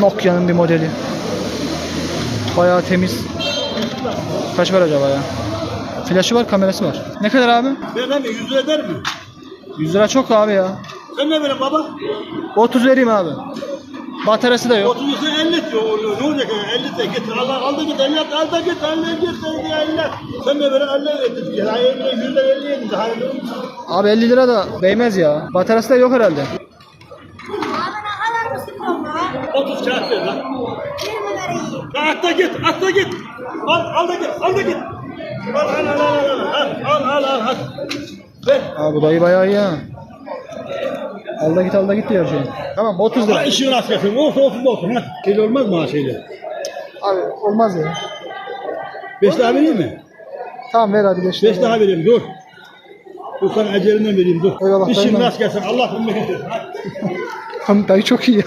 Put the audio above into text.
Nokia'nın bir modeli. Bayağı temiz. Kaç var acaba ya? Flaşı var, kamerası var. Ne kadar abi? Ben mi? 100 lira eder mi? 100 lira çok abi ya. Sen ne verin baba? 30 vereyim abi. Bataryası da yok. 30 ise 50 diyor. Ne olacak? 50 de git. Al, al da git. 50 al da git. 50 git. 50 Sen ne verin? 50 verdin. Ya 50 100 lira 50 yedin. Abi 50 lira da değmez ya. Bataryası da yok herhalde. Abi ne kadar mısın baba? 30 kağıt ver lan. 20 vereyim. Ya at da git. At da git. Al, al da git. Al da git. Al al al al al al al al al. Ver. Abi dayı bayağı iyi ha. Al da git al da git diyor şey. Tamam 30 lira. Ha, işin rast gelsin. Olsun olsun olsun. Ha. Şey olmaz mı ha şeyle? Abi olmaz ya. 5 daha vereyim mi? Tamam ver hadi 5 5 daha vereyim. Dur. Dur sana ecelinden vereyim dur. Eyvallah, İşin dayım. rast gelsin. Allah memleket etsin. Dayı çok iyi.